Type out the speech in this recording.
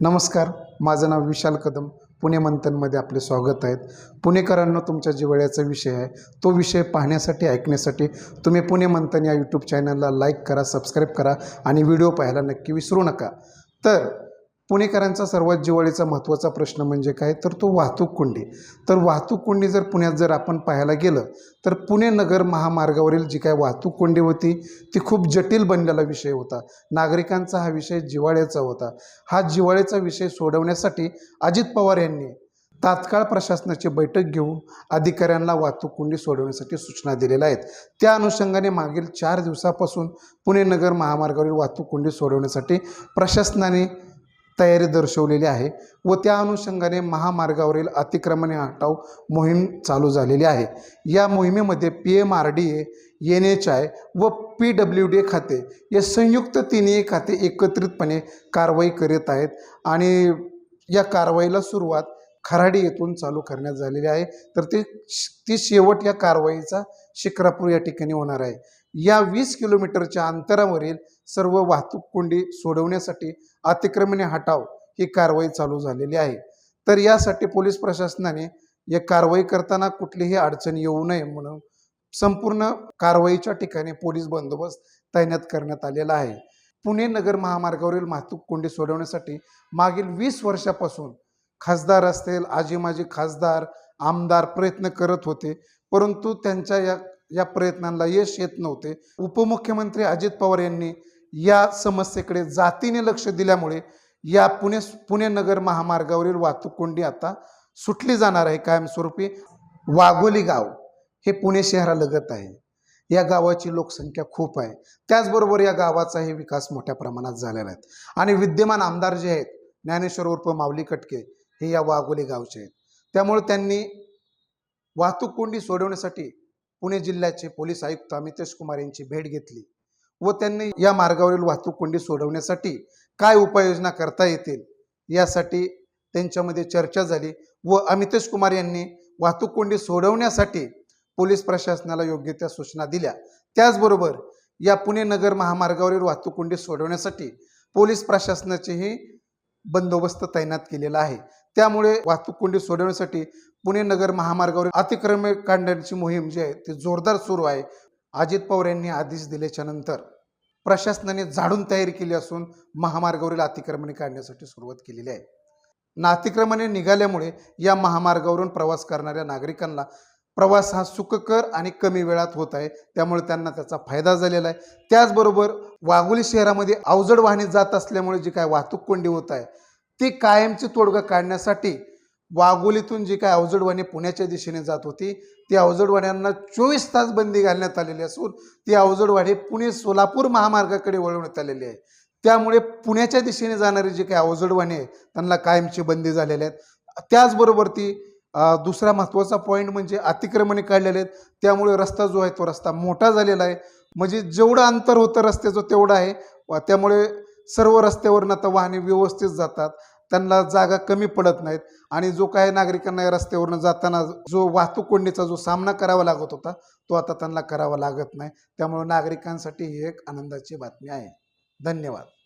नमस्कार माझं नाव विशाल कदम. पुणे मंथनमध्ये आपले स्वागत आहेत पुणेकरांना तुमच्या जिवळ्याचा विषय आहे तो विषय पाहण्यासाठी ऐकण्यासाठी तुम्ही पुणे मंथन या यूट्यूब चॅनलला लाईक करा सबस्क्राईब करा आणि व्हिडिओ पाहायला नक्की विसरू नका. तर पुणेकरांचा सर्वात जिव्हाळीचा महत्त्वाचा प्रश्न म्हणजे काय? तर तो वाहतूक कोंडी. तर वाहतूक कोंडी जर पुण्यात जर आपण पाहायला गेलं तर पुणे नगर महामार्गावरील जी काय वाहतूक कोंडी होती ती खूप जटिल बनलेला विषय होता. नागरिकांचा हा विषय जिव्हाळ्याचा होता. हा जिवाळ्याचा विषय सोडवण्यासाठी अजित पवार यांनी तात्काळ प्रशासनाची बैठक घेऊन अधिकाऱ्यांना वाहतूक कोंडी सोडवण्यासाठी सूचना दिलेल्या आहेत. त्या अनुषंगाने मागील चार दिवसापासून पुणे नगर महामार्गावरील वाहतूक कोंडी सोडवण्यासाठी प्रशासनाने तयारी दर्शवलेली आहे व त्या अनुषंगाने महामार्गावरील अतिक्रमणे हटाव मोहीम चालू झालेली आहे. या मोहिमेमध्ये P M R D A N H I व पी डब्ल्यू डी खाते या संयुक्त तिन्ही खाते एकत्रितपणे कारवाई करीत आहेत आणि या कारवाईला सुरुवात खराडी येथून चालू करण्यात झालेली आहे. तर ते ती शेवट या कारवाईचा शिक्रापूर या ठिकाणी होणार आहे. या वीस किलोमीटरच्या अंतरावरील सर्व वाहतूक कोंडी सोडवण्यासाठी अतिक्रमणे हटाव ही कारवाई चालू झालेली आहे. तर यासाठी पोलीस प्रशासनाने या कारवाई करताना कुठलीही अडचण येऊ नये म्हणून संपूर्ण कारवाईच्या ठिकाणी पोलीस बंदोबस्त तैनात करण्यात आलेला आहे. पुणे नगर महामार्गावरील वाहतूक कोंडी सोडवण्यासाठी मागील वीस वर्षापासून खासदार असतील आजी माजी खासदार आमदार प्रयत्न करत होते परंतु त्यांच्या या या प्रयत्नांना यश येत नव्हते. उपमुख्यमंत्री अजित पवार यांनी या समस्येकडे जातीने लक्ष दिल्यामुळे या पुणे पुणे नगर महामार्गावरील वाहतूक कोंडी आता सुटली जाणार आहे कायमस्वरूपी. वाघोली गाव हे पुणे शहरालगत आहे. या गावाची लोकसंख्या खूप आहे. त्याचबरोबर या गावाचाही विकास मोठ्या प्रमाणात झालेला आहे. आणि विद्यमान आमदार जे आहेत ज्ञानेश्वर उर्फ माऊली कटके हे या वाघोली गावचे आहेत. त्यामुळे त्यांनी वाहतूक कोंडी सोडवण्यासाठी पुणे जिल्ह्याचे पोलीस आयुक्त अमितेश कुमार यांची भेट घेतली व त्यांनी या मार्गावरील वाहतूक कोंडी सोडवण्यासाठी काय उपाययोजना करता येतील यासाठी त्यांच्यामध्ये चर्चा झाली व अमितेश कुमार यांनी वाहतूक कोंडी सोडवण्यासाठी पोलीस प्रशासनाला योग्य त्या सूचना दिल्या. त्याचबरोबर या पुणे नगर महामार्गावरील वाहतूक कोंडी सोडवण्यासाठी पोलीस प्रशासनाचेही बंदोबस्त तैनात केलेला आहे. त्यामुळे वाहतूक कोंडी सोडवण्यासाठी पुणे नगर महामार्गावरील अतिक्रमे काढण्याची मोहीम जी आहे ती जोरदार सुरू आहे. अजित पवार यांनी आदेश दिल्याच्या नंतर प्रशासनाने झाडून तयारी केली असून महामार्गावरील अतिक्रमणे काढण्यासाठी सुरुवात केलेली आहे. ना अतिक्रमणे निघाल्यामुळे या महामार्गावरून प्रवास करणाऱ्या नागरिकांना प्रवास हा सुखकर आणि कमी वेळात होत आहे. त्यामुळे त्यांना त्याचा फायदा झालेला आहे. त्याचबरोबर वाघोली शहरामध्ये अवजड वाहने जात असल्यामुळे जी काय वाहतूक कोंडी होत आहे ती कायमची तोडगा काढण्यासाठी वाघोलीतून जी काय अवजडवाणी पुण्याच्या दिशेने जात होती ती अवजडवाड्यांना चोवीस तास बंदी घालण्यात आलेली असून ती अवजडवाडी पुणे सोलापूर महामार्गाकडे वळवण्यात आलेली आहे. त्यामुळे पुण्याच्या दिशेने जाणारी जी काही अवजडवाणी आहे त्यांना कायमची बंदी झालेल्या आहेत त्याचबरोबर ती दुसरा महत्त्वाचा पॉईंट म्हणजे अतिक्रमणे काढलेले आहेत. त्यामुळे रस्ता जो आहे तो रस्ता मोठा झालेला आहे. म्हणजे जेवढं अंतर होतं रस्त्याचं तेवढं आहे. त्यामुळे सर्व रस्त्यावरून आता वाहने व्यवस्थित जातात. त्यांना जागा कमी पडत नाहीत. आणि जो काही नागरिकांना या रस्त्यावरून जाताना जो वाहतूक कोंडीचा जो सामना करावा लागत होता तो आता त्यांना करावा लागत नाही. त्यामुळे नागरिकांसाठी ही एक आनंदाची बातमी आहे. धन्यवाद.